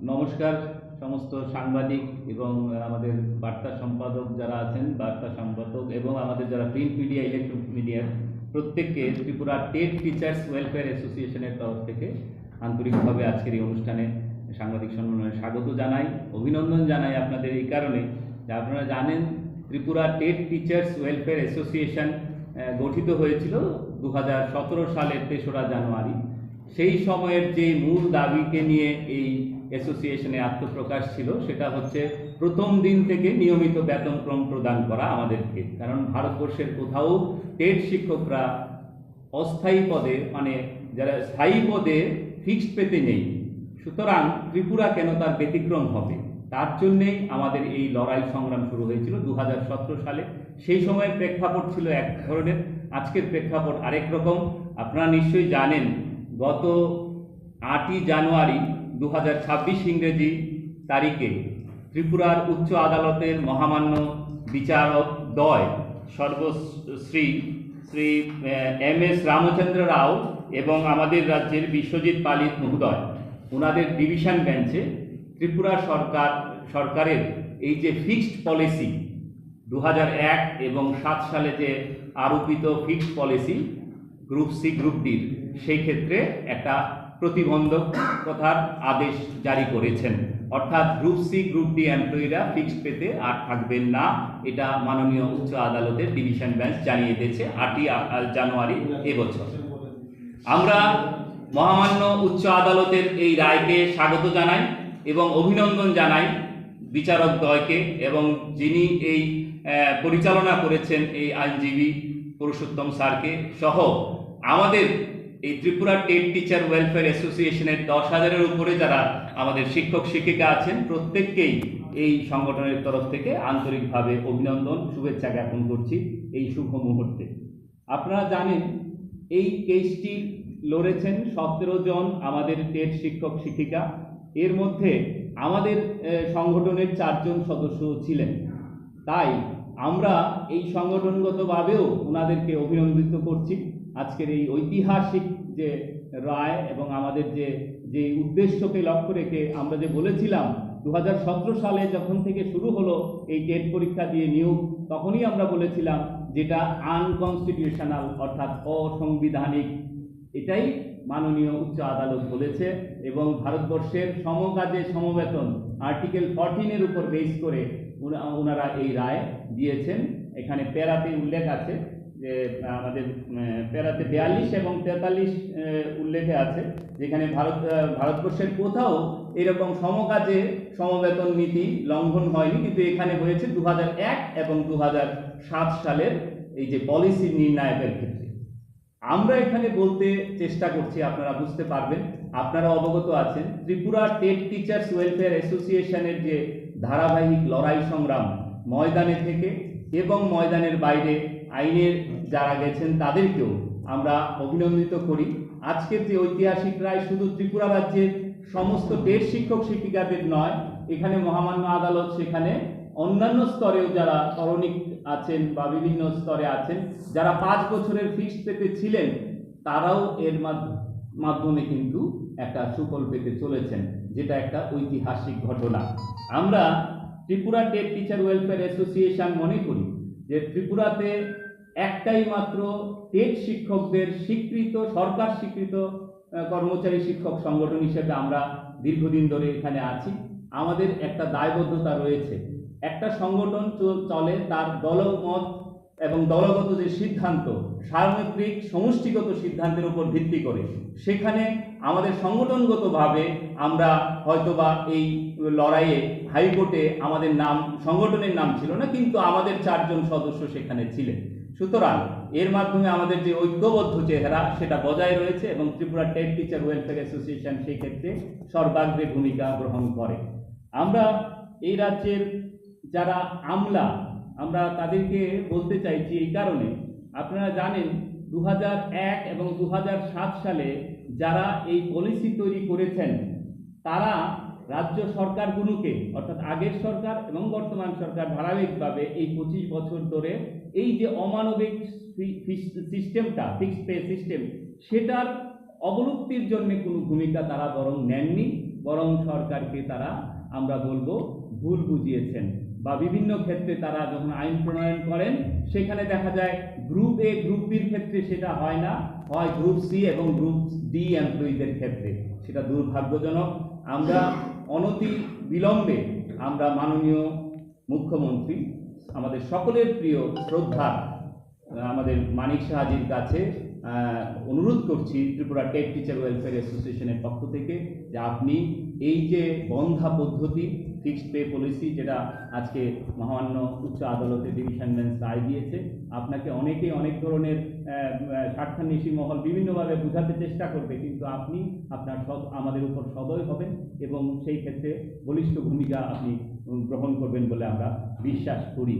নমস্কার, সমস্ত সাংবাদিক এবং আমাদের বার্তা সম্পাদক যারা আছেন, বার্তা সম্পাদক এবং আমাদের যারা প্রিন্ট মিডিয়া ইলেকট্রনিক মিডিয়া প্রত্যেককে ত্রিপুরা টেট টিচার্স ওয়েলফেয়ার অ্যাসোসিয়েশনের তরফ থেকে আন্তরিকভাবে আজকের এই অনুষ্ঠানে সাংবাদিক সম্মেলনে স্বাগত জানাই, অভিনন্দন জানাই আপনাদের এই কারণে। যে আপনারা জানেন, Tripura TET teachers welfare association গঠিত হয়েছিল দু হাজার সতেরো সালের তেসরা জানুয়ারি। সেই সময়ের যে মূল দাবিকে নিয়ে এই অ্যাসোসিয়েশনে আত্মপ্রকাশ ছিল, সেটা হচ্ছে প্রথম দিন থেকে নিয়মিত বেতনক্রম প্রদান করা আমাদেরকে। কারণ ভারতবর্ষের কোথাও টেট শিক্ষকরা অস্থায়ী পদে মানে যারা স্থায়ী পদে ফিক্সড পেতে নেই। সুতরাং ত্রিপুরা কেন তার ব্যতিক্রম হবে? তার জন্যেই আমাদের এই লড়াই সংগ্রাম শুরু হয়েছিল দু হাজার সতেরো সালে। সেই সময়ের প্রেক্ষাপট ছিল এক ধরনের। আজকের প্রেক্ষাপট আরেক রকম। আপনারা নিশ্চয়ই জানেন, গত আটই জানুয়ারি দু হাজার ছাব্বিশ ইংরেজি তারিখে ত্রিপুরার উচ্চ আদালতের মহামান্য বিচারক দয় সর্বশ্রী শ্রী এম এস রামচন্দ্র রাও এবং আমাদের রাজ্যের বিশ্বজিৎ পালিত মহোদয় ওনাদের ডিভিশন বেঞ্চে ত্রিপুরা সরকার, সরকারের এই যে ফিক্সড পলিসি দু এক এবং সাত সালে যে আরোপিত fixed policy group C group ডির সেই ক্ষেত্রে একটা প্রতিবন্ধক প্রতিবন্ধকতার আদেশ জারি করেছেন। অর্থাৎ গ্রুপ সি, গ্রুপ ডি এমপ্লয়িরা ফিক্সড পেতে আর থাকবেন না। এটা মাননীয় উচ্চ আদালতের ডিভিশন বেঞ্চ জানিয়ে দিয়েছে আটই জানুয়ারি এবছর আমরা মহামান্য উচ্চ আদালতের এই রায়কে স্বাগত জানাই এবং অভিনন্দন জানাই বিচারক দ্বয়কে এবং যিনি এই পরিচালনা করেছেন এই আইনজীবী পুরুষোত্তম স্যারকে সহ আমাদের এই ত্রিপুরা টেট টিচার ওয়েলফেয়ার অ্যাসোসিয়েশনের দশ হাজারের উপরে যারা আমাদের শিক্ষক শিক্ষিকা আছেন, প্রত্যেককেই এই সংগঠনের তরফ থেকে আন্তরিকভাবে অভিনন্দন, শুভেচ্ছা জ্ঞাপন করছি এই শুভ মুহূর্তে। আপনারা জানেন, এই কেসটি লড়েছেন সতেরো জন আমাদের টেট শিক্ষক শিক্ষিকা। এর মধ্যে আমাদের সংগঠনের চারজন সদস্য ছিলেন। তাই আমরা এই সংগঠনগতভাবেও ওনাদেরকে অভিনন্দিত করছি। আজকের এই ঐতিহাসিক যে রায় এবং আমাদের যে যে উদ্দেশ্যকে লক্ষ্য রেখে আমরা যে বলেছিলাম দু হাজার সতেরো সালে যখন থেকে শুরু হলো এই টেট পরীক্ষা দিয়ে নিয়োগ, তখনই আমরা বলেছিলাম যেটা আনকনস্টিটিউশনাল অর্থাৎ অসাংবিধানিক। এটাই মাননীয় উচ্চ আদালত বলেছে এবং ভারতবর্ষের সমকাজে সমবেতন আর্টিকেল ফরটিনের উপর বেস করে ওনারা এই রায় দিয়েছেন। এখানে প্যারাতে উল্লেখ আছে। যে, আমাদের প্যারাতে বিয়াল্লিশ এবং তেতাল্লিশ উল্লেখে আছে, যেখানে ভারত ভারতবর্ষের কোথাও এরকম সমকাজে সমবেতন নীতি লঙ্ঘন হয়নি, কিন্তু এখানে হয়েছে দু এবং দু সালের এই যে পলিসি নির্ণায়কের ক্ষেত্রে। আমরা এখানে বলতে চেষ্টা করছি, আপনারা বুঝতে পারবেন, আপনারা অবগত আছেন, ত্রিপুরা টেট টিচার্স ওয়েলফেয়ার অ্যাসোসিয়েশনের যে ধারাবাহিক লড়াই সংগ্রাম ময়দানে থেকে এবং ময়দানের বাইরে আইনের যারা গেছেন তাদেরকেও আমরা অভিনন্দিত করি। আজকের যে ঐতিহাসিক রায় শুধু ত্রিপুরা রাজ্যের সমস্ত টেট শিক্ষক শিক্ষিকাদের নয়, এখানে মহামান্য আদালত সেখানে অন্যান্য স্তরেও যারা করণিক আছেন বা বিভিন্ন স্তরে আছেন, যারা পাঁচ বছরের ফিক্সড পেতে ছিলেন, তারাও এর মাধ্য- মাধ্যমে কিন্তু একটা সুফল পেতে চলেছেন, যেটা একটা ঐতিহাসিক ঘটনা। আমরা Tripura TET teacher welfare association মনে করি যে ত্রিপুরাতে একটাই মাত্র টেট শিক্ষকদের স্বীকৃত, সরকার স্বীকৃত কর্মচারী শিক্ষক সংগঠন হিসেবে আমরা দীর্ঘদিন ধরে এখানে আছি। আমাদের একটা দায়বদ্ধতা রয়েছে। একটা সংগঠন চলে তার দলমত এবং দলগত যে সিদ্ধান্ত, সার্বত্রিক সমষ্টিগত সিদ্ধান্তের উপর ভিত্তি করে। সেখানে আমাদের সংগঠনগতভাবে আমরা হয়তোবা এই লড়াইয়ে হাইকোর্টে আমাদের নাম, সংগঠনের নাম ছিল না, কিন্তু আমাদের চারজন সদস্য সেখানে ছিলেন। সুতরাং এর মাধ্যমে আমাদের যে ঐক্যবদ্ধ চেহারা, সেটা বজায় রয়েছে এবং Tripura TET teacher welfare association সেই ক্ষেত্রে সর্বাগ্রে ভূমিকা গ্রহণ করে। আমরা এই রাজ্যের যারা আমলা, আমরা তাদেরকে বলতে চাইছি এই কারণে, আপনারা জানেন দু হাজার এক এবং দু হাজার সাত সালে যারা এই পলিসি তৈরি করেছেন, তারা রাজ্য সরকারগুলোকে অর্থাৎ আগের সরকার এবং বর্তমান সরকার ধারাবাহিকভাবে এই পঁচিশ বছর ধরে এই যে অমানবিক সিস্টেমটা ফিক্সড পে সিস্টেম সেটার অবলুপ্তির জন্য কোনো ভূমিকা তারা বরং নেননি, বরং সরকারকে তারা, আমরা বলব, ভুল বুঝিয়েছেন বা বিভিন্ন ক্ষেত্রে তারা যখন আইন প্রণয়ন করেন, সেখানে দেখা যায় গ্রুপ এ গ্রুপ বির ক্ষেত্রে সেটা হয় না, হয় গ্রুপ সি এবং গ্রুপ ডি এমপ্লয়ীদের ক্ষেত্রে। সেটা দুর্ভাগ্যজনক। আমরা অনতি বিলম্বে আমরা মাননীয় মুখ্যমন্ত্রী, আমাদের সকলের প্রিয় শ্রদ্ধা আমাদের মানিক সাহাজির কাছে অনুরোধ করছি ত্রিপুরা টেক টিচার ওয়েলফেয়ার অ্যাসোসিয়েশনের পক্ষ থেকে যে আপনি এই যে বন্ধা পদ্ধতি ফিক্সড পে পলিসি যেটা আজকে মহামান্য উচ্চ আদালতে ডিভিশন বেঞ্চ রায় দিয়েছে। আপনাকে অনেকেই অনেক ধরনের স্বার্থান্বেষী মহল বিভিন্নভাবে বোঝাতে চেষ্টা করবে, কিন্তু আপনি আপনার সব আমাদের উপর সদয় হবেন এবং সেই ক্ষেত্রে বলিষ্ঠ ভূমিকা আপনি গ্রহণ করবেন বলে আমরা বিশ্বাস করি।